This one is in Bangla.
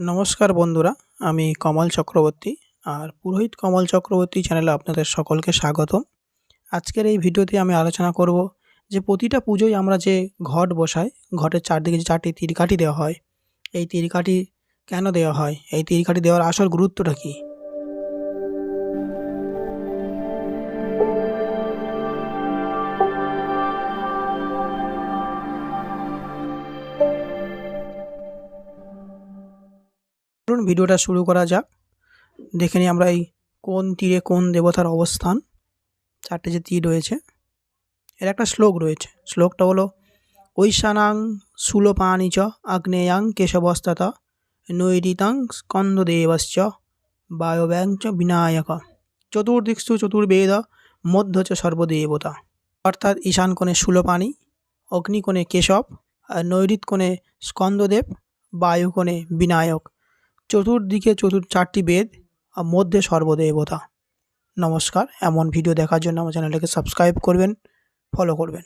নমস্কার বন্ধুরা, আমি কমল চক্রবর্তী আর পুরোহিত কমল চক্রবর্তী চ্যানেলে আপনাদের সকলকে স্বাগতম। আজকের এই ভিডিওতে আমি আলোচনা করব যে প্রতিটা পুজোয় আমরা যে ঘট বসাই, ঘটের চারদিকে যে চারটি তিরকাঠি দেওয়া হয়, এই তিরকাঠি কেন দেওয়া হয়, এই তিরকাঠি দেওয়ার আসল গুরুত্বটা কী? চলুন ভিডিওটা শুরু করা যাক। দেখে নিই আমরা এই কোন তীরে কোন দেবতার অবস্থান। চারটে যে তীর রয়েছে, এর একটা শ্লোক রয়েছে। শ্লোকটা হলো, ঐশানাং সুলোপানি চ আগ্নেয়াং কেশবস্তত নৈরিতাং স্কন্দদেবশ্চ বায়ব্যাং চ বিনায়ক। চতুর্দিকসু চতুর্বেদ, মধ্য চ সর্বদেবতা। অর্থাৎ ঈশান কোণে সুলোপানি অগ্নিকোণে কেশব, আর নৈরিত কোণে স্কন্দদেব, বায়ু কোণে বিনায়ক। চতুর্দিকে চতুর চারটি বেদ, আর মধ্যে সর্বদেবতা নমস্কার, এমন ভিডিও দেখার জন্য আমার চ্যানেলটাকে সাবস্ক্রাইব করবেন ফলো করবেন।